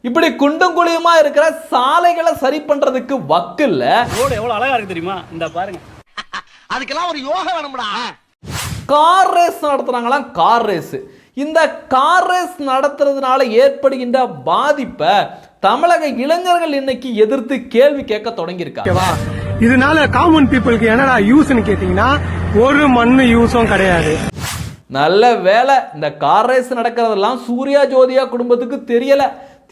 இப்படி குண்டும் குழியுமா இருக்கிற சாலைகளை சரி பண்றதுக்கு வக்கு இல்ல. ரோடு எவ்வளவு அழகா இருக்கு தெரியுமா? இந்த பாருங்க. அதுக்கெல்லாம் ஒரு யோகா வேணும்டா. கார் ரேஸ் நடத்துறாங்களாம் கார் ரேஸ். இந்த கார் ரேஸ் நடத்துறதுனால ஏற்படுகின்ற பாதிப்பை தமிழக இளைஞர்கள் இன்னைக்கு எதிர்த்து கேள்வி கேட்க தொடங்கியிருக்காங்க. ஓகேவா? இதனால காமன் பீப்புளுக்கு என்னடா யூஸ்னு கேட்டீங்கன்னா ஒரு மண்ணு யூஸும் கிடையாது. நல்ல வேலை இந்த கார் ரேஸ் நடக்கிறதெல்லாம் சூர்யா ஜோதியா குடும்பத்துக்கு தெரியல.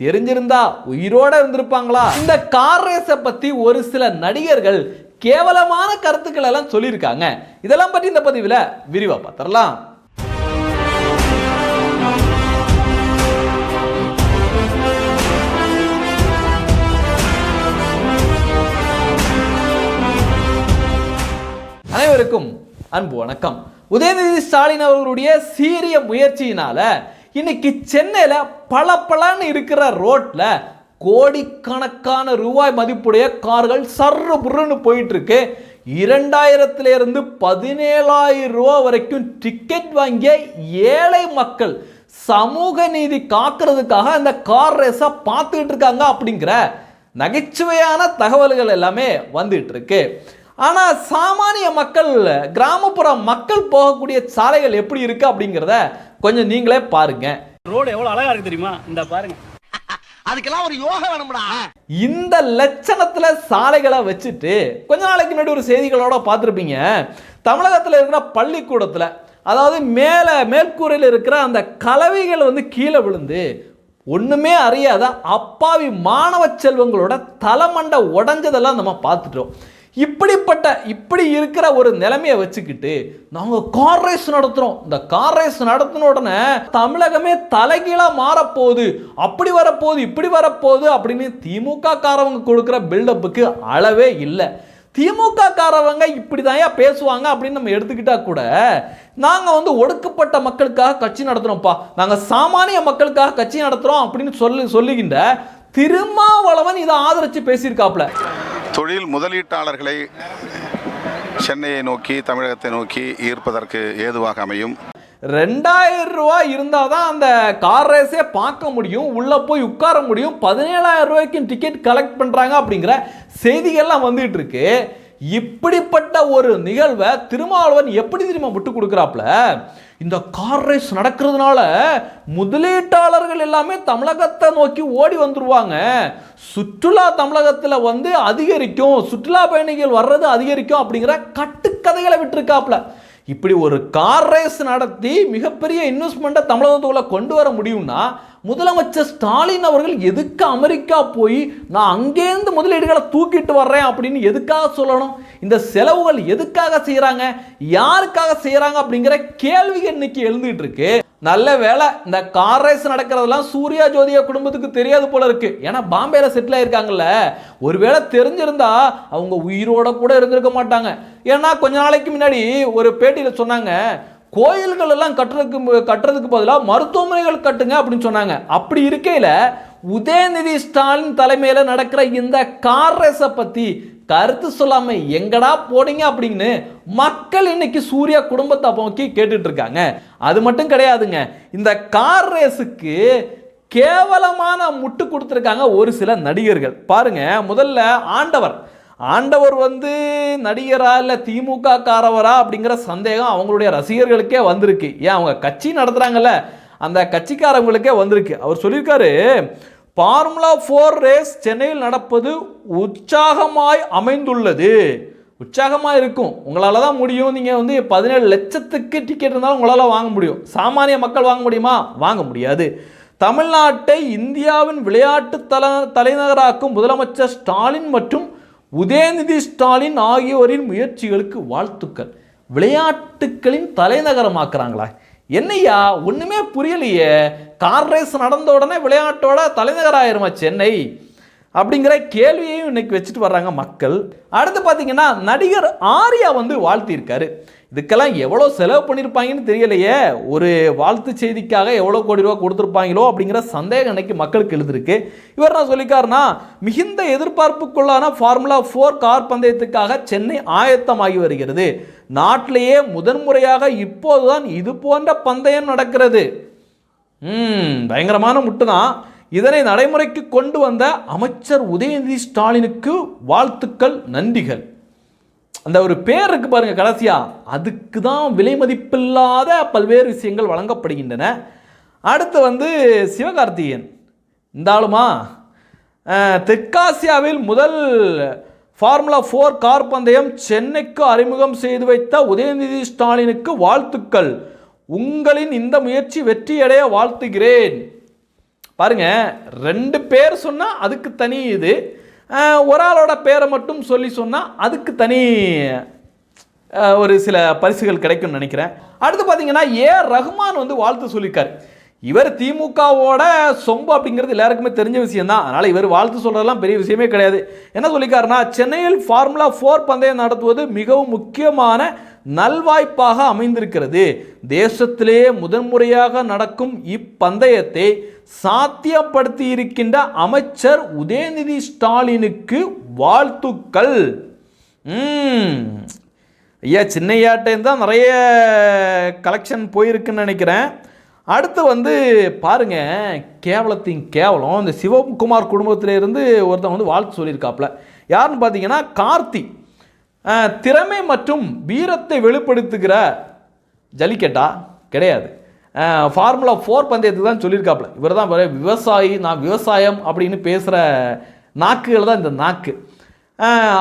தெரிஞ்சிருந்தா உயிரோட இருந்திருப்பாங்களா? இந்த கார் ரேஸை பத்தி ஒரு சில நடிகர்கள் கேவலமான கருத்துக்கள் எல்லாம் சொல்லியிருக்காங்க. இதெல்லாம் பற்றி இந்த பதிவில் விரிவா பார்த்துடலாம் அனைவருக்கும் அன்பு வணக்கம். உதயநிதி ஸ்டாலின் அவர்களுடைய சீரிய முயற்சியினால இன்னைக்கு சென்னையில பளபளன்னு இருக்கிற ரோட்டில் கோடிக்கணக்கான ரூபாய் மதிப்புடைய கார்கள் சர்ரு புருன்னு போயிட்டுருக்கு. இரண்டாயிரத்துலேருந்து பதினேழாயிரம் ரூபா வரைக்கும் டிக்கெட் வாங்கிய ஏழை மக்கள் சமூக நீதி காக்கிறதுக்காக அந்த கார் ரேஸை பார்த்துக்கிட்டு இருக்காங்க அப்படிங்கிற நகைச்சுவையான தகவல்கள் எல்லாமே வந்துட்டு இருக்கு. ஆனால் சாமானிய மக்கள் கிராமப்புற மக்கள் போகக்கூடிய சாலைகள் எப்படி இருக்கு அப்படிங்கிறத கொஞ்சம் நீங்களே பாருங்க. ரோடு எவ்வளவு அழகா இருக்கு தெரியுமா? இந்த பாருங்க. அதுக்கெல்லாம் ஒரு யோகா வேணும்டா. இந்த லட்சணத்துல சாலைகளை வச்சுட்டு கொஞ்ச நாளைக்கு முன்னாடி ஒரு செய்திகளோட பார்த்துருப்பீங்க. தமிழகத்தில் இருக்கிற பள்ளிக்கூடத்தில் அதாவது மேலே மேற்கூரையில் இருக்கிற அந்த கலவைகள் வந்து கீழே விழுந்து ஒன்றுமே அறியாத அப்பாவி மாணவ செல்வங்களோட தலைமண்டை உடஞ்சதெல்லாம் நம்ம பார்த்துட்டோம். இப்படிப்பட்ட இப்படி இருக்கிற ஒரு நிலைமையை வச்சுக்கிட்டு நாங்கள் கார் ரேஸ் நடத்துகிறோம் இந்த கார் ரேஸ் நடத்தின உடனே தமிழகமே தலைகீழாக மாறப்போகுது. அப்படி வரப்போகுது இப்படி வரப்போகுது அப்படின்னு திமுக காரவங்க கொடுக்குற பில்டப்புக்கு அளவே இல்லை. திமுக காரவங்க இப்படி பேசுவாங்க அப்படின்னு நம்ம எடுத்துக்கிட்டா கூட நாங்கள் வந்து ஒடுக்கப்பட்ட மக்களுக்காக கட்சி நடத்துகிறோம்ப்பா நாங்கள் சாமானிய மக்களுக்காக கட்சி நடத்துகிறோம் அப்படின்னு சொல்லி சொல்லுகின்ற திருமாவளவன் இதை ஆதரித்து பேசியிருக்காப்ல தொழில் முதலீட்டாளர்களை சென்னையை நோக்கி தமிழகத்தை நோக்கி ஈர்ப்பதற்கு ஏதுவாக அமையும்? ரெண்டாயிரம் ரூபாய் இருந்தால் தான் அந்த கார் ரேஸே பார்க்க முடியும் உள்ளே போய் உட்கார முடியும். பதினேழாயிரம் ரூபாய்க்கும் டிக்கெட் கலெக்ட் பண்ணுறாங்க அப்படிங்கிற செய்திகள்லாம் வந்துகிட்டு இருக்கு. இப்படிப்பட்ட ஒரு நிகழ்வை திருமாவளவன் எப்படி தெரியுமா விட்டு கொடுக்குறாப்புல? இந்த கார் ரேஸ் நடக்கிறதுனால முதலீட்டாளர்கள் எல்லாமே தமிழகத்தை நோக்கி ஓடி வந்துடுவாங்க சுற்றுலா தமிழகத்தில் வந்து அதிகரிக்கும். சுற்றுலா பயணிகள் வர்றது அதிகரிக்கும் அப்படிங்கிற கட்டுக்கதைகளை விட்டுருக்காப்புல. இப்படி ஒரு கார் ரேஸ் நடத்தி மிகப்பெரிய இன்வெஸ்ட்மெண்ட்டை தமிழகத்துக்குள்ள கொண்டு வர முடியும்னா முதலமைச்சர் ஸ்டாலின் அவர்கள் எதுக்கு அமெரிக்கா போய் நான் அங்கேருந்து முதலீடுகளை தூக்கிட்டு வர்றேன் அப்படின்னு எதுக்காக சொல்லணும்? இந்த செலவுகள் எதுக்காக செய்கிறாங்க யாருக்காக செய்கிறாங்க அப்படிங்கிற கேள்வி இன்னைக்கு எழுந்துகிட்டு இருக்கு. நல்ல வேலை இந்த கார் ரேஸ் நடக்கிறதெல்லாம் சூர்யா ஜோதியா குடும்பத்துக்கு தெரியாது போல இருக்கு. ஏன்னா பாம்பேல செட்டில் ஆயிருக்காங்கல்ல. ஒருவேளை தெரிஞ்சிருந்தா அவங்க உயிரோட கூட இருந்திருக்க மாட்டாங்க. ஏன்னா கொஞ்ச நாளைக்கு முன்னாடி ஒரு பேட்டியில் சொன்னாங்க கோயில்கள் எல்லாம் கட்டுறதுக்கு கட்டுறதுக்கு பதிலாக மருத்துவமனைகள் கட்டுங்க அப்படின்னு சொன்னாங்க. அப்படி இருக்கையில் உதயநிதி ஸ்டாலின் தலைமையில் நடக்கிற இந்த கார் ரேஸை பற்றி கருத்து சொல்லாம எங்கடா போனீங்க அப்படின்னு மக்கள் இன்னைக்கு சூர்யா குடும்பத்தை நோக்கி கேட்டுட்டு இருக்காங்க அது மட்டும் கிடையாதுங்க. இந்த கார் ரேஸுக்கு கேவலமான முட்டு கொடுத்துருக்காங்க ஒரு சில நடிகர்கள். பாருங்க முதல்ல ஆண்டவர். ஆண்டவர் வந்து நடிகரா இல்லை திமுக காரவரா அப்படிங்கிற சந்தேகம் அவங்களுடைய ரசிகர்களுக்கே வந்திருக்கு. ஏன் அவங்க கட்சி நடத்துகிறாங்கல்ல அந்த கட்சிக்காரவங்களுக்கே வந்திருக்கு. அவர் சொல்லியிருக்காரு ஃபார்முலா ஃபோர் ரேஸ் சென்னையில் நடப்பது உற்சாகமாய் அமைந்துள்ளது. உற்சாகமாக இருக்கும். உங்களால் தான் முடியும். நீங்கள் வந்து பதினேழு லட்சத்துக்கு டிக்கெட் இருந்தாலும் உங்களால் வாங்க முடியும். சாமானிய மக்கள் வாங்க முடியுமா? வாங்க முடியாது. தமிழ்நாட்டை இந்தியாவின் விளையாட்டு தல தலைநகராக்கும் முதலமைச்சர் ஸ்டாலின் மற்றும் உதயநிதி ஸ்டாலின் ஆகியோரின் முயற்சிகளுக்கு வாழ்த்துக்கள். விளையாட்டுக்களின் தலைநகரமாக்குறாங்களா. என்னய்யா ஒன்றுமே புரியலையே. கார் ரேஸ் நடந்த உடனே விளையாட்டோட தலைநகராயிருமா சென்னை? அப்படிங்கிற கேள்வியையும் இன்னைக்கு வச்சுட்டு வர்றாங்க மக்கள். அடுத்து பார்த்தீங்கன்னா நடிகர் ஆர்யா வந்து வாழ்த்தியிருக்காரு. இதுக்கெல்லாம் எவ்வளோ செலவு பண்ணியிருப்பாங்கன்னு தெரியலையே. ஒரு வாழ்த்து செய்திக்காக எவ்வளோ கோடி ரூபா கொடுத்துருப்பாங்களோ அப்படிங்கிற சந்தேகம் இன்னைக்கு மக்களுக்கு எழுதிருக்கு இவர் நான் சொல்லிக்காருனா மிகுந்த எதிர்பார்ப்புக்குள்ளான ஃபார்முலா ஃபோர் கார் பந்தயத்துக்காக சென்னை ஆயத்தமாகி வருகிறது. நாட்டிலேயே முதன்முறையாக இப்போதுதான் இது போன்ற பந்தயம் நடக்கிறது. பயங்கரமான முட்டு தான் இதனை நடைமுறைக்கு கொண்டு வந்த அமைச்சர் உதயநிதி ஸ்டாலினுக்கு வாழ்த்துக்கள் நன்றிகள். அந்த ஒரு பேர் இருக்கு பாருங்க கடைசியா. அதுக்கு தான் விலை மதிப்பில்லாத பல்வேறு விஷயங்கள் வழங்கப்படுகின்றன. அடுத்து வந்து சிவகார்த்திகேயன். இந்த ஆளுமா தெற்காசியாவில் முதல் ஃபார்முலா ஃபோர் கார் பந்தயம் சென்னைக்கு அறிமுகம் செய்து வைத்த உதயநிதி ஸ்டாலினுக்கு வாழ்த்துக்கள். உங்களின் இந்த முயற்சி வெற்றியடைய வாழ்த்துகிறேன். பாருங்க ரெண்டு பேர் சொன்னால் அதுக்கு தனி இது. ஒரு ஆளோட பேரை மட்டும் சொல்லி சொன்னால் அதுக்கு தனி ஒரு சில பரிசுகள் கிடைக்கும்னு நினைக்கிறேன். அடுத்து பார்த்தீங்கன்னா ஏ ரஹ்மான் வந்து வாழ்த்து சொல்லியிருக்காரு. இவர் திமுகவோட சொம்பு அப்படிங்கிறது எல்லாருக்குமே தெரிஞ்ச விஷயம் தான் அதனால் இவர் வாழ்த்து சொல்கிறதெல்லாம் பெரிய விஷயமே கிடையாது. என்ன சொல்லிக்காருன்னா சென்னையில் ஃபார்முலா ஃபோர் பந்தயம் நடத்துவது மிகவும் முக்கியமான நல்வாய்ப்பாக அமைந்திருக்கிறது. தேசத்திலேயே முதன்முறையாக நடக்கும் இப்பந்தயத்தை சாத்தியப்படுத்தி இருக்கின்ற அமைச்சர் உதயநிதி ஸ்டாலினுக்கு வாழ்த்துக்கள். ஐயா சின்னையாட்டேன்னு தான் நிறைய கலெக்ஷன் போயிருக்குன்னு நினைக்கிறேன். அடுத்து வந்து பாருங்கள் கேவலத்தின் கேவலம். இந்த சிவகுமார் குடும்பத்திலேருந்து ஒருத்தன் வந்து வாழ்த்து சொல்லியிருக்காப்புல. யாருன்னு பார்த்தீங்கன்னா கார்த்தி. திறமை மற்றும் வீரத்தை வெளிப்படுத்துகிற ஜல்லிக்கட்டா? கிடையாது. ஃபார்முலா ஃபோர் பந்தயத்துக்கு தான் சொல்லியிருக்காப்புல. இவர் தான் விவசாயி நான் விவசாயம் அப்படின்னு பேசுகிற நாக்குகள் தான் இந்த நாக்கு.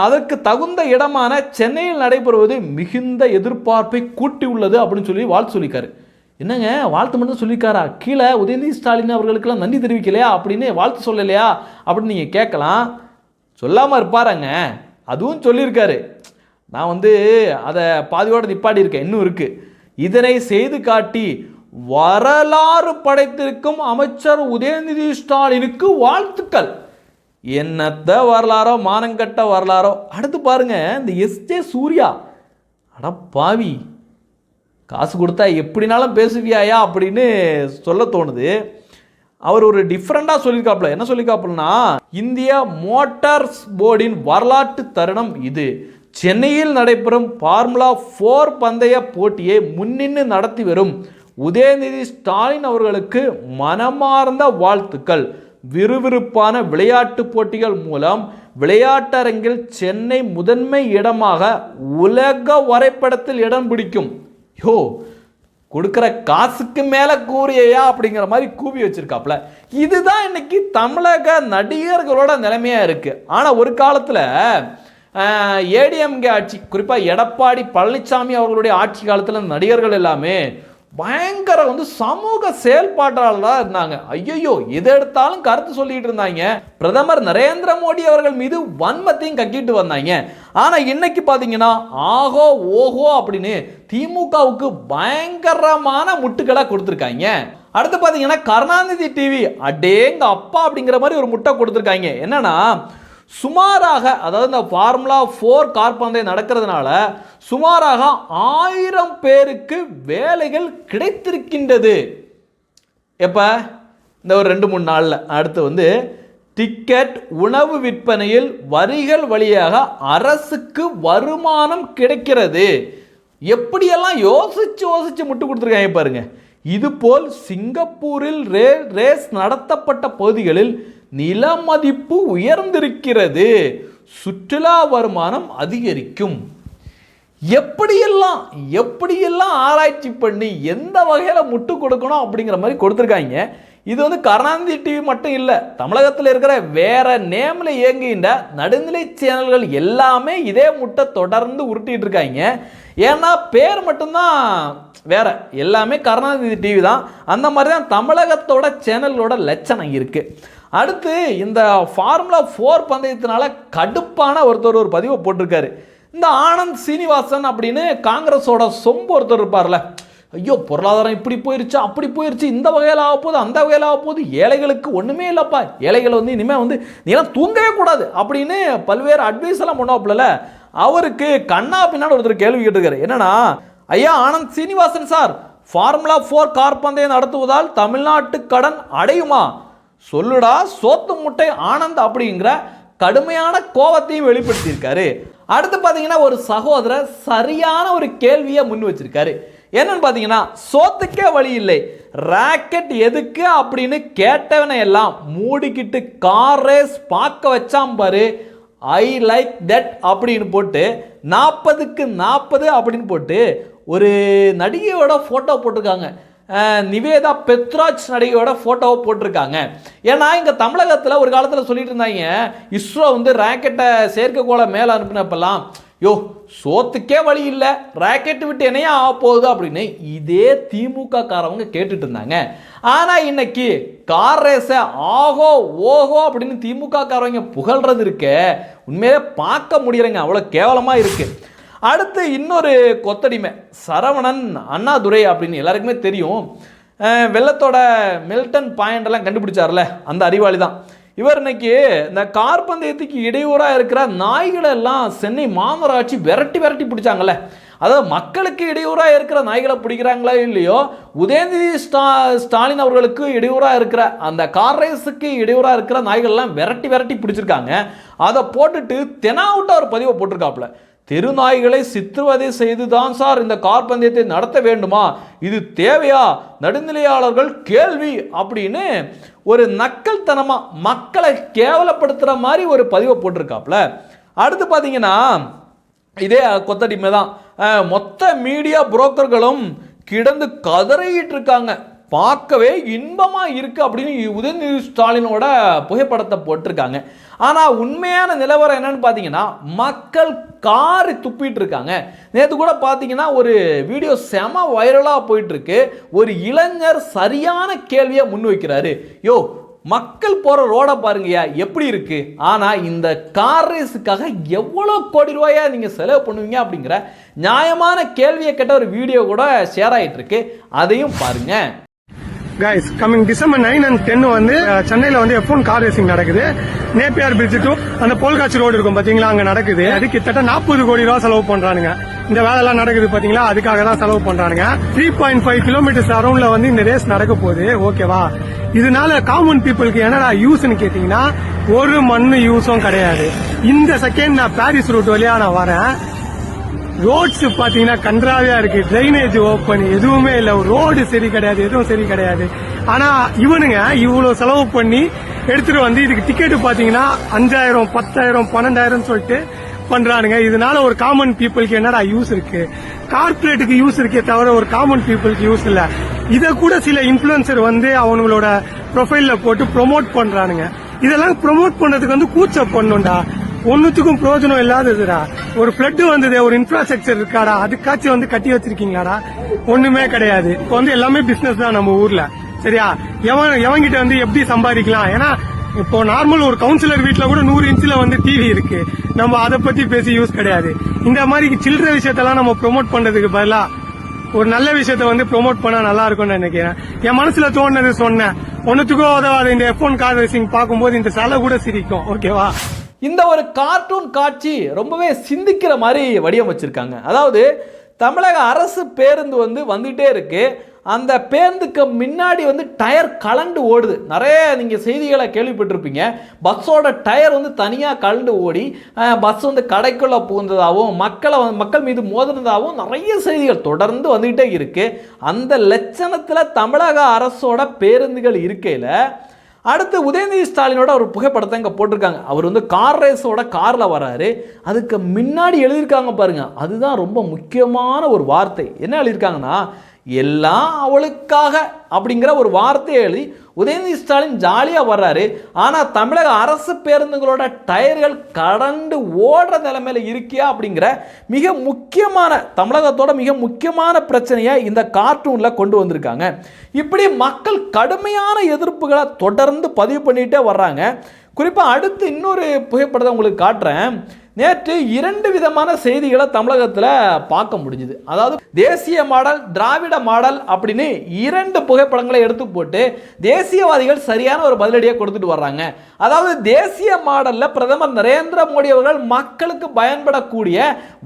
அதற்கு தகுந்த இடமான சென்னையில் நடைபெறுவது மிகுந்த எதிர்பார்ப்பை கூட்டி உள்ளது அப்படின்னு சொல்லி வாழ்த்து சொல்லியிருக்காரு. என்னங்க வாழ்த்து மட்டும் சொல்லியிருக்காரா? கீழே உதயநிதி ஸ்டாலின் அவர்களுக்கெல்லாம் நன்றி தெரிவிக்கலையா? அப்படின்னு வாழ்த்து சொல்லலையா? அப்படின்னு நீங்கள் கேட்கலாம். சொல்லாமல் இருப்பாராங்க. அதுவும் சொல்லியிருக்காரு. நான் வந்து அதை பாதியோடு நிப்பாடி இருக்கேன் இன்னும் இருக்குது இதனை செய்து காட்டி வரலாறு படைத்திருக்கும் அமைச்சர் உதயநிதி ஸ்டாலினுக்கு வாழ்த்துக்கள். என்னத்த வரலாறோ மானங்கட்ட வரலாறோ. அடுத்து பாருங்க இந்த எஸ்ஜே சூர்யா. அட பாவி காசு கொடுத்தா எப்படினாலும் பேசுவியாயா அப்படின்னு சொல்ல தோணுது. அவர் ஒரு டிஃப்ரெண்ட்டாக சொல்லியிருக்காப்புல என்ன சொல்லியிருக்காப்புலனா இந்திய மோட்டார்ஸ் போர்டின் வரலாற்று தருணம் இது. சென்னையில் நடைபெறும் ஃபார்முலா ஃபோர் பந்தய போட்டியை முன்னின்று நடத்தி வரும் உதயநிதி ஸ்டாலின் அவர்களுக்கு மனமார்ந்த வாழ்த்துக்கள். விறுவிறுப்பான விளையாட்டு போட்டிகள் மூலம் விளையாட்டரங்கில் சென்னை முதன்மை இடமாக உலக வரைபடத்தில் இடம் பிடிக்கும். யோ கொடுக்குற காசுக்கு மேலே கூறியா அப்படிங்கிற மாதிரி கூவி வச்சுருக்காப்புல இதுதான் இன்னைக்கு தமிழக நடிகர்களோட நிலைமையாக இருக்குது ஆனால் ஒரு காலத்தில் ஏடிஎம்கே ஆட்சி குறிப்பாக எடப்பாடி பழனிசாமி அவர்களுடைய ஆட்சி காலத்தில் நடிகர்கள் எல்லாமே பயங்கர வந்து சமூக செயல்பாட்டாளராக இருந்தாங்க. ஐயோ எது எடுத்தாலும் கருத்து சொல்லிட்டு இருந்தாங்க. பிரதமர் நரேந்திர மோடி அவர்கள் மீது வன்மத்தையும் கக்கிட்டு வந்தாங்க. ஆனால் இன்னைக்கு பார்த்தீங்கன்னா ஆகோ ஓஹோ அப்படின்னு திமுகவுக்கு பயங்கரமான முட்டுக்களை கொடுத்துருக்காங்க. அடுத்து பார்த்தீங்கன்னா கருணாநிதி டிவி அடேங்க அப்பா அப்படிங்கிற மாதிரி ஒரு முட்டை கொடுத்துருக்காங்க. என்னன்னா சுமாராக அதாவது இந்த ஃபார்முலா ஃபோர் கார் பந்தயம் நடக்கிறதுனால சுமாராக ஆயிரம் பேருக்கு வேலைகள் கிடைத்திருக்கின்றது. எப்போ? இந்த ஒரு ரெண்டு மூணு நாளில். அடுத்து வந்து டிக்கெட் உணவு விற்பனையில் வரிகள் வழியாக அரசுக்கு வருமானம் கிடைக்கிறது. எப்படியெல்லாம் யோசிச்சு யோசிச்சு முட்டு கொடுத்துருக்காங்க பாருங்கள் இதுபோல் சிங்கப்பூரில் ரே ரேஸ் நடத்தப்பட்ட பகுதிகளில் நில மதிப்பு உயர்ந்திருக்கிறது. சுற்றுலா வருமானம் அதிகரிக்கும். எப்படியெல்லாம் எப்படியெல்லாம் ஆராய்ச்சி பண்ணி எந்த வகையில் முட்டு கொடுக்கணும் அப்படிங்கிற மாதிரி கொடுத்துருக்காங்க. இது வந்து கருணாநிதி டிவி மட்டும் இல்லை தமிழகத்தில் இருக்கிற வேற நேமில் இயங்குகின்ற நடுநிலை சேனல்கள் எல்லாமே இதே முட்டை தொடர்ந்து உருட்டிகிட்டு இருக்காங்க. ஏன்னா பேர் மட்டும்தான் வேற. எல்லாமே கருணாநிதி டிவி தான். அந்த மாதிரி தான் தமிழகத்தோட சேனல்களோட லட்சணம் இருக்குது அடுத்து இந்த ஃபார்முலா ஃபோர் பந்தயத்தினால கடுப்பான ஒருத்தர் ஒரு பதிவை போட்டிருக்காரு. இந்த ஆனந்த் சீனிவாசன் அப்படின்னு காங்கிரஸோட சொம்பு ஒருத்தர் இருப்பார்ல. ஐயோ பொருளாதாரம் இப்படி போயிருச்சு அப்படி போயிருச்சு இந்த வகையில் ஆக போகுது அந்த வகையில் ஆக போகுது ஏழைகளுக்கு ஒன்றுமே இல்லைப்பா. ஏழைகள் வந்து இனிமேல் வந்து நீலாம் தூங்கவே கூடாது அப்படின்னு பல்வேறு அட்வைஸ் எல்லாம் பண்ணாப்புல அவருக்கு கண்ணா பின்னாடி ஒருத்தர் கேள்வி கேட்டிருக்காரு. என்னன்னா ஐயா Anand Srinivasan sir formula four car பந்தயம் நடத்துவதால் தமிழ்நாட்டு கடன் அடையுமா? சொல்லுடா சோத்து முட்டை ஆனந்த் அப்படிங்கிற கடுமையான கோபத்தையும் வெளிப்படுத்தியிருக்காரு. அடுத்து பார்த்தீங்கன்னா ஒரு சகோதரர் சரியான ஒரு கேள்வியை முன் வச்சிருக்காரு. என்னன்னு பார்த்தீங்கன்னா சோத்துக்கே வழி இல்லை. ராக்கெட் எதுக்கு அப்படின்னு கேட்டவனை எல்லாம் மூடிக்கிட்டு கார் ரேஸ் பார்க்க வச்சாம் பாரு. ஐ லைக் தட் அப்படின்னு போட்டு நாற்பதுக்கு நாற்பது அப்படின்னு போட்டு ஒரு நடிகையோட ஃபோட்டோ போட்டிருக்காங்க. நிவேதா பெத்ராஜ் நடிகையோட ஃபோட்டோவை போட்டிருக்காங்க. ஏன்னா இங்கே தமிழகத்தில் ஒரு காலத்தில் சொல்லிட்டு இருந்தாங்க இஸ்ரோ வந்து ராக்கெட்டை செயற்கைக்கோளை மேலே அனுப்பினப்பெல்லாம் யோ சோத்துக்கே வழி இல்லை. ராக்கெட் விட்டு என்னையா ஆக போகுது அப்படின்னு இதே திமுக காரவங்க கேட்டுட்டு இருந்தாங்க. ஆனால் இன்னைக்கு கார் ரேஸை ஆகோ ஓஹோ அப்படின்னு திமுக காரவங்க புகழ்றது இருக்க உண்மையிலே பார்க்க முடியறங்க அவ்வளோ கேவலமாக இருக்கு. அடுத்து இன்னொரு கொத்தடிமை. சரவணன் அண்ணாதுரை அப்படின்னு எல்லாருக்குமே தெரியும். வெள்ளத்தோட மில்டன் பாயிண்ட் எல்லாம் கண்டுபிடிச்சார்ல அந்த அறிவாளி தான். இவர் இன்னைக்கு இந்த கார் பந்தயத்துக்கு இடையூறாக இருக்கிற நாய்களை எல்லாம் சென்னை மாநகராட்சி விரட்டி விரட்டி பிடிச்சாங்கல்ல. அதாவது மக்களுக்கு இடையூறாக இருக்கிற நாய்களை பிடிக்கிறாங்களா இல்லையோ உதயநிதி ஸ்டா ஸ்டாலின் அவர்களுக்கு இடையூறாக இருக்கிற அந்த கார் ரேஸுக்கு இடையூறாக இருக்கிற நாய்கள்லாம் விரட்டி விரட்டி பிடிச்சிருக்காங்க. அதை போட்டுட்டு தெனாவுட்ட ஒரு பதிவை போட்டிருக்காப்புல. தெருநாய்களை சித்திரவதை செய்துதான் சார் இந்த கார் பந்தயத்தை நடத்த வேண்டுமா? இது தேவையா? நடுநிலையாளர்கள் கேள்வி அப்படின்னு ஒரு நக்கல்தனமாக மக்களை கேவலப்படுத்துற மாதிரி ஒரு பதிவை போட்டிருக்காப்புல. அடுத்து பார்த்தீங்கன்னா இதே கொத்தடிமை தான். மொத்த மீடியா புரோக்கர்களும் கிடந்து கதறிட்டு இருக்காங்க பார்க்கவே இன்பமா இருக்கு அப்படின்னு உதயநிதி ஸ்டாலினோட புகைப்படத்தை போட்டிருக்காங்க. ஆனால் உண்மையான நிலவரம் என்னன்னு பார்த்தீங்கன்னா மக்கள் காரி துப்பிட்டு இருக்காங்க நேற்று கூட பார்த்தீங்கன்னா ஒரு வீடியோ செம வைரலாக போயிட்டுருக்கு. ஒரு இளைஞர் சரியான கேள்வியை முன்வைக்கிறாரு. யோ மக்கள் போகிற ரோடை பாருங்கய்யா எப்படி இருக்கு? ஆனால் இந்த கார் ரேஸுக்காக எவ்வளோ கோடி ரூபாயா நீங்கள் செலவு பண்ணுவீங்க அப்படிங்கிற நியாயமான கேள்வியை கேட்ட ஒரு வீடியோ கூட ஷேர் ஆகிட்டு இருக்கு அதையும் பாருங்கள் guys coming December nine and ten வந்து அஹ், சென்னையில வந்து எஃப் ஒன் கார் ரேசிங் நடக்குது. நேப்பியார் பிரிட்ஜ் டு அந்த பொல்காட்சி ரோடு இருக்கும் பாத்தீங்களா? அங்க நடக்குது. அது கிட்டத்தட்ட நாற்பது கோடி ரூபாய் செலவு பண்றானுங்க. இந்த வேலை எல்லாம் நடக்குது பாத்தீங்களா? அதுக்காக தான் செலவு பண்றானுங்க. த்ரீ பாயிண்ட் ஃபைவ் கிலோமீட்டர்ஸ் அரௌண்ட்ல வந்து இந்த ரேஸ் நடக்க போகுது. ஓகேவா இதனால காமன் பீப்புளுக்கு என்னடா யூஸ்னு கேட்டீங்கன்னா ஒரு மண்ணு யூஸும் கிடையாது. இந்த செகண்ட் நான் பாரிஸ் ரூட் வழியா நான் வரேன். ரோட்ஸ் பாத்தீங்கன்னா கன்றாவியா இருக்கு. டிரைனேஜ் ஓப்பன் எதுவுமே இல்ல. ரோடு சரி கிடையாது. எதுவும் சரி கிடையாது. ஆனா இவனுங்க இவ்வளவு செலவு பண்ணி எடுத்துட்டு வந்து இதுக்கு டிக்கெட் பாத்தீங்கன்னா அஞ்சாயிரம் பத்தாயிரம் பன்னெண்டாயிரம் சொல்லிட்டு பண்றானுங்க. இதனால ஒரு காமன் பீப்புளுக்கு என்னடா யூஸ் இருக்கு? கார்பரேட்டுக்கு யூஸ் இருக்கே தவிர ஒரு காமன் பீப்புளுக்கு யூஸ் இல்ல. இத கூட சில இன்ஃபுளுசர் வந்து அவங்களோட ப்ரொஃபைல்ல போட்டு ப்ரோமோட் பண்றானுங்க. இதெல்லாம் ப்ரொமோட் பண்றதுக்கு வந்து கூச்ச பண்ணுண்டா ஒன்னுத்துக்கும் பிரயோஜனம் இல்லாததுடா. ஒரு பிளட் வந்தது ஒரு இன்ஃப்ராஸ்ட்ரக்சர் இருக்காடா. அதுக்காச்சும் வந்து கட்டி வச்சிருக்கீங்களாடா. ஒண்ணுமே கிடையாது. இப்போ வந்து எல்லாமே பிசினஸ் தான் நம்ம ஊர்ல. சரியா? எவன் எவன்கிட்ட வந்து எப்படி சம்பாதிக்கலாம்? ஏன்னா இப்போ நார்மல் ஒரு கவுன்சிலர் வீட்டுல கூட நூறு இன்ச்சில் வந்து டிவி இருக்கு. நம்ம அதை பத்தி பேசி யூஸ் கிடையாது. இந்த மாதிரி சில்லற விஷயத்தெல்லாம் நம்ம ப்ரோமோட் பண்றதுக்கு பதிலா ஒரு நல்ல விஷயத்த வந்து ப்ரொமோட் பண்ணா நல்லா இருக்கும்னு நினைக்கிறேன். என் மனசுல தோணுனது சொன்னேன். ஒன்னுத்துக்கோ உதவாத இந்த எஃபோன் கார் ரேசிங் பார்க்கும்போது இந்த சலை கூட சிரிக்கும். ஓகேவா இந்த ஒரு கார்ட்டூன் காட்சி ரொம்பவே சிந்திக்கிற மாதிரி வடிவமைச்சிருக்காங்க அதாவது தமிழக அரசு பேருந்து வந்து வந்துகிட்டே இருக்கு. அந்த பேருந்துக்கு முன்னாடி வந்து டயர் கலண்டு ஓடுது. நிறைய நீங்கள் செய்திகளை கேள்விப்பட்டிருப்பீங்க. பஸ்ஸோட டயர் வந்து தனியாக கலண்டு ஓடி பஸ் வந்து கடைக்குள்ளே புகுந்ததாகவும் மக்களை வந்து மக்கள் மீது மோதினதாகவும் நிறைய செய்திகள் தொடர்ந்து வந்துக்கிட்டே இருக்குது அந்த லட்சணத்தில் தமிழக அரசோட பேருந்துகள் இருக்கையில் அடுத்து உதயநிதி ஸ்டாலினோட ஒரு புகைப்படத்தை இங்கே போட்டிருக்காங்க. அவர் வந்து கார் ரேஸோட காரில் வராரு. அதுக்கு முன்னாடி எழுதியிருக்காங்க பாருங்கள் அதுதான் ரொம்ப முக்கியமான ஒரு வார்த்தை. என்ன எழுதியிருக்காங்கன்னா எல்லாம் அவளுக்காக அப்படிங்கிற ஒரு வார்த்தையை எழுதி உதயநிதி ஸ்டாலின் ஜாலியாக வர்றாரு. ஆனால் தமிழக அரசு பேருந்துகளோட டயர்கள் கடந்து ஓடுற நிலைமையில் இருக்கியா அப்படிங்கிற மிக முக்கியமான தமிழகத்தோட மிக முக்கியமான பிரச்சனையை இந்த கார்ட்டூனில் கொண்டு வந்திருக்காங்க. இப்படி மக்கள் கடுமையான எதிர்ப்புகளை தொடர்ந்து பதிவு பண்ணிகிட்டே வர்றாங்க. குறிப்பாக அடுத்து இன்னொரு புகைப்படத்தை உங்களுக்கு காட்டுறேன். நேற்று இரண்டு விதமான செய்திகளை தமிழகத்தில் பார்க்க முடிஞ்சுது. அதாவது தேசிய மாடல் திராவிட மாடல் அப்படின்னு இரண்டு புகைப்படங்களை எடுத்து போட்டு தேசியவாதிகள் சரியான ஒரு பதிலடியை கொடுத்துட்டு வர்றாங்க. அதாவது தேசிய மாடலில் பிரதமர் நரேந்திர மோடி அவர்கள் மக்களுக்கு பயன்படக்கூடிய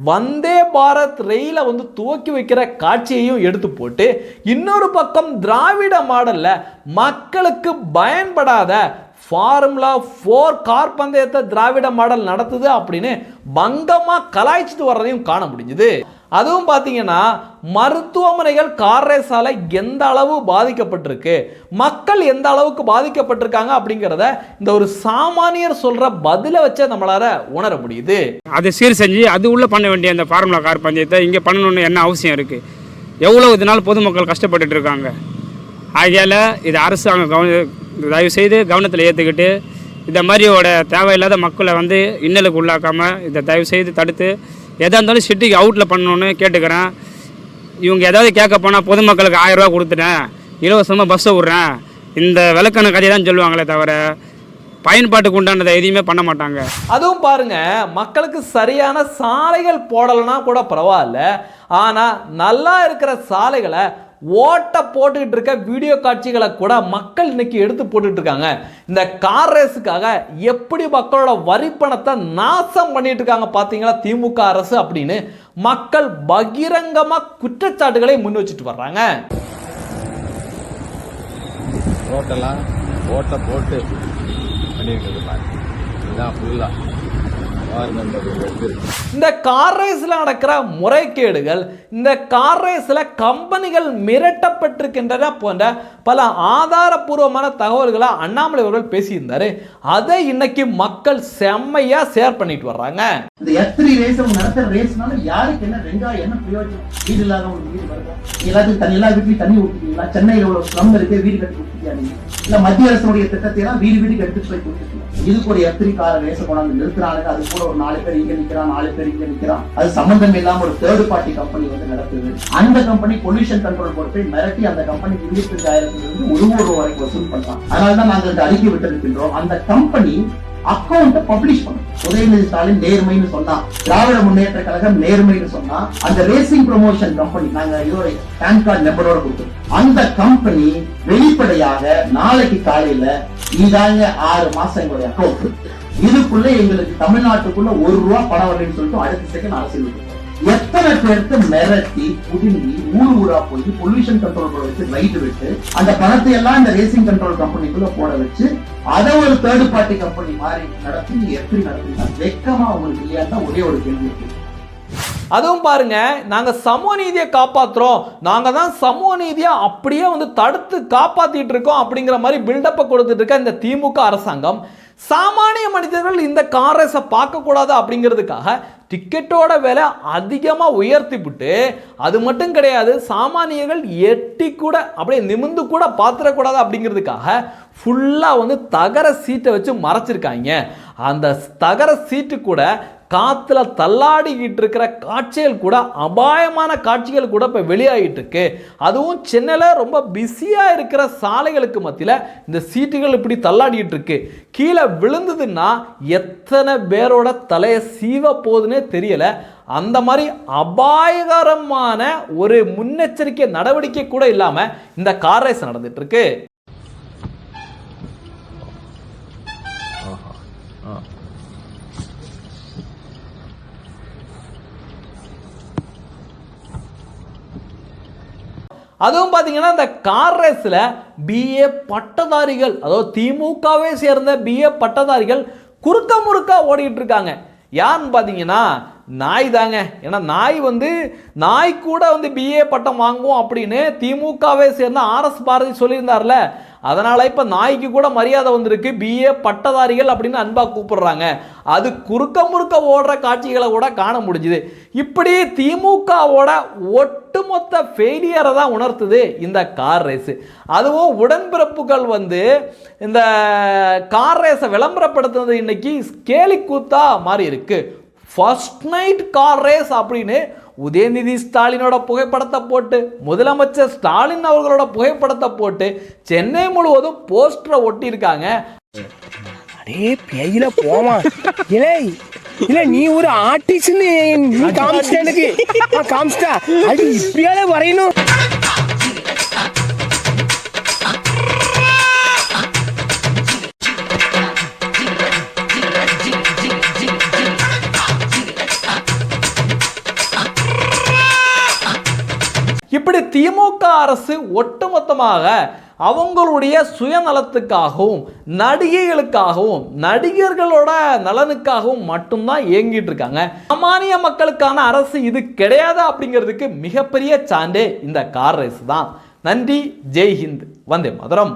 வந்தே பாரத் ரயிலை வந்து துவக்கி வைக்கிற காட்சியையும் எடுத்து போட்டு இன்னொரு பக்கம் திராவிட மாடலில் மக்களுக்கு பயன்படாத ஃபார்முலா ஃபோர் கார் பந்தயத்தை திராவிட மாடல் நடத்துது அப்படின்னு பங்கமாக கலாய்ச்சிட்டு வர்றதையும் காண முடிஞ்சுது. அதுவும் பார்த்தீங்கன்னா மருத்துவமனைகள் கார் ரேஸால் எந்த அளவு பாதிக்கப்பட்டிருக்கு மக்கள் எந்த அளவுக்கு பாதிக்கப்பட்டிருக்காங்க அப்படிங்கிறத இந்த ஒரு சாமானியர் சொல்கிற பதிலை வச்சே நம்மளால உணர முடியுது. அதை சீர் செஞ்சு அது உள்ளே பண்ண வேண்டிய அந்த ஃபார்முலா கார் பந்தயத்தை இங்கே பண்ணணும்னு என்ன அவசியம் இருக்குது எவ்வளோ இதனால் பொதுமக்கள் கஷ்டப்பட்டுட்டு இருக்காங்க? ஆகையால் இது அரசாங்கம் கவன தயவு செய்து கவனத்தில் ஏற்றுக்கிட்டு இந்த மாதிரியோட தேவையில்லாத மக்களை வந்து இன்னலுக்கு உள்ளாக்காமல் இதை தயவு செய்து தடுத்து எதாக இருந்தாலும் சிட்டிக்கு அவுட்டில் பண்ணணுன்னு கேட்டுக்கிறேன். இவங்க ஏதாவது கேட்க போனால் பொதுமக்களுக்கு ஆயிரம் கொடுத்துட்டேன். இலவசமாக பஸ்ஸை விட்றேன். இந்த விளக்கான கதையை தான் சொல்லுவாங்களே தவிர பயன்பாட்டுக்கு உண்டானதை எதையுமே பண்ண மாட்டாங்க. அதுவும் பாருங்க மக்களுக்கு சரியான சாலைகள் போடலைன்னா கூட பரவாயில்ல. ஆனால் நல்லா இருக்கிற சாலைகளை ஓட்ட போட்டுக்கிட்டு இருக்க வீடியோ காட்சிகளை கூட மக்கள் இன்னைக்கு எடுத்து போட்டுட்டு இருக்காங்க. இந்த கார் ரேஸுக்காக எப்படி மக்களோட வரி பணத்தை நாசம் பண்ணிட்டு இருக்காங்க பார்த்தீங்களா திமுக அரசு அப்படின்னு மக்கள் பகிரங்கமாக குற்றச்சாட்டுகளை முன் வச்சுட்டு வர்றாங்க. ரோட்டெல்லாம் ஓட்டை போட்டு இந்த கார் ரேஸில் நடக்கிற முறைகேடுகள் இந்த கார் ரேஸில் கம்பெனிகள் மிரட்டப்பட்டிருக்கின்றன போன்ற பல ஆதாரபூர்வமான தகவல்களை அண்ணாமலை அவர்கள் பேசியிருந்தாரு. அதை இன்னைக்கு மக்கள் செம்மையா ஷேர் பண்ணிட்டு வர்றாங்க. இந்த எத்திரி ரேஸ் நடத்துற ரேஸ்னால யாருக்கு என்ன வெங்காயம் என்ன பிரயோஜனம்? வீடு இல்லாதவங்க வீடு வருதா. எல்லாத்துக்கும் தண்ணி எல்லா வீட்லையும் தண்ணி ஊற்றிட்டீங்களா சென்னையில் ஒரு ஸ்லம் இருக்கு வீடு கட்டி கொடுத்துட்டியா நீங்க இல்ல மத்திய அரசுடைய திட்டத்தை எல்லாம் வீடு வீடு எடுத்துட்டு போய் கொடுத்துருக்கீங்க இதுக்கு ஒரு எத்திரி கார ரேஸ கொண்டாந்து நிறுத்துறாங்க. அது கூட ஒரு நாலு பேர் இங்க நிக்கிறான் நாலு பேர் இங்க நிக்கிறான். அது சம்பந்தம் இல்லாம ஒரு தேர்ட் பார்ட்டி கம்பெனி வந்து நடத்துது அந்த கம்பெனி பொல்யூஷன் கண்ட்ரோல் போர்ட்டை மிரட்டி அந்த கம்பெனி இருபத்தஞ்சாயிரத்துல இருந்து ஒரு ஒரு ரூபா வரைக்கும் வசூல் பண்றான் அதனாலதான் நாங்க அதை அறிக்கை விட்டிருக்கின்றோம். அந்த கம்பெனி அக்கௌண்ட்டை பப்ளிஷ் பண்ணும் உதயநிதி ஸ்டாலின் நேர்மைன்னு சொன்னா திராவிட முன்னேற்ற கழகம் நேர்மைன்னு சொன்னா அந்த ரேசிங் ப்ரொமோஷன் கம்பெனி நாங்க இதோட பேன் கார்டு நம்பரோட கொடுத்தோம். அந்த கம்பெனி வெளிப்படையாக நாளைக்கு காலையில இதாங்க ஆறு மாசம் எங்களுடைய அக்கௌண்ட் இதுக்குள்ள எங்களுக்கு தமிழ்நாட்டுக்குள்ள ஒரு ரூபா பணம் வரலன்னு சொல்லிட்டு அடுத்த செகண்ட் அரசியல் எத்தனை பேர்த்து மிரட்டி புடுங்கி ஊர் ஊரா போய் பொல்யூஷன் கண்ட்ரோல் போட வச்சு ரைட் விட்டு அந்த பணத்தை எல்லாம் இந்த ரேசிங் கண்ட்ரோல் கம்பெனிக்குள்ள போட வச்சு அதை ஒரு தேர்ட் பார்ட்டி கம்பெனி மாதிரி நடத்தி எப்படி நடத்துறீங்க வெக்கமா உங்களுக்கு இல்லையா தான் ஒரே ஒரு கேள்வி இருக்கு. அதுவும் பாருங்க நாங்க சமூக நீதியை காப்பாத்துறோம். நாங்க தான் சமூக நீதியை அப்படியே வந்து தடுத்து காப்பாத்திட்டு இருக்கோம் அப்படிங்கிற மாதிரி பில்டப்பை கொடுத்துட்டு இருக்க இந்த திமுக அரசாங்கம். சாமானிய மனிதர்கள் இந்த காரஸை பார்க்கக்கூடாது அப்படிங்கிறதுக்காக டிக்கெட்டோட விலை அதிகமாக உயர்த்தி விட்டு அது மட்டும் கிடையாது சாமானியர்கள் எட்டி கூட அப்படியே நிமிந்து கூட பார்த்துடக்கூடாது அப்படிங்கிறதுக்காக ஃபுல்லாக வந்து தகர சீட்டை வச்சு மறைச்சிருக்காங்க. அந்த தகர சீட்டு கூட காற்றுல தள்ளாடிக்கிட்டு இருக்கிற காட்சிகள் கூட அபாயமான காட்சிகள் கூட இப்போ வெளியாகிட்டு இருக்கு. அதுவும் சென்னையில் ரொம்ப பிஸியாக இருக்கிற சாலைகளுக்கு மத்தியில் இந்த சீட்டுகள் இப்படி தள்ளாடிக்கிட்டு இருக்கு. கீழே விழுந்ததுன்னா எத்தனை பேரோட தலையை சீவ போகுதுன்னே தெரியலை. அந்த மாதிரி அபாயகரமான ஒரு முன்னெச்சரிக்கை நடவடிக்கை கூட இல்லாமல் இந்த கார் ரேஸ் நடந்துட்டு இருக்கு. அதுவும் பார்த்தீங்கன்னா இந்த கார் ரேஸில் பிஏ பட்டதாரிகள் அதாவது திமுகவே சேர்ந்த பிஏ பட்டதாரிகள் குறுக்க முறுக்கா ஓடிக்கிட்டு இருக்காங்க. யாருன்னு பார்த்தீங்கன்னா நாய் தாங்க. ஏன்னா நாய் வந்து நாய் கூட வந்து பிஏ பட்டம் வாங்குவோம் அப்படின்னு திமுகவே சேர்ந்த ஆர்எஸ் பாரதி சொல்லியிருந்தார்ல. அதனால் இப்போ நாய்க்கு கூட மரியாதை வந்திருக்கு. பிஏ பட்டதாரிகள் அப்படின்னு அன்பாக கூப்பிடுறாங்க. அது குறுக்க முறுக்க ஓடுற காட்சிகளை கூட காண முடிஞ்சுது. இப்படி திமுகவோட ஒட்டுமொத்த ஃபெயிலியரை தான் உணர்த்துது இந்த கார் ரேஸு அதுவும் உடன்பிறப்புகள் வந்து இந்த கார் ரேஸை விளம்பரப்படுத்துனது இன்னைக்கு கேலி கூத்தா மாறி இருக்கு. ஃபர்ஸ்ட் நைட் கார் ரேஸ் அப்படின்னு உதயநிதி ஸ்டாலினோட புகைப்படத்தை போட்டு முதலமைச்சர் ஸ்டாலின் அவர்களோட புகைப்படத்தை போட்டு சென்னை முழுவதும் போஸ்டரை ஒட்டியிருக்காங்க. அடே பேயில போமா. இலே இல்ல நீ ஒரு ஆர்டிஸ்ட்னு நீ எனக்கு. காமிஸ்டா காமிச்சிட்டா. அது இப்படியால வரையணும். அரசு ஒட்டுமொத்தமாக அவங்களுடைய சுயநலத்துக்காகவும் நடிகைகளுக்காகவும் நடிகர்களோட நலனுக்காகவும் மட்டும்தான் இயங்கிட்டு இருக்காங்க. சாமானிய மக்களுக்கான அரசு இது கிடையாது அப்படிங்கிறதுக்கு மிகப்பெரிய சான்றே இந்த கார் ரேஸ் தான். நன்றி ஜெய் ஹிந்த் வந்தே மதுரம்.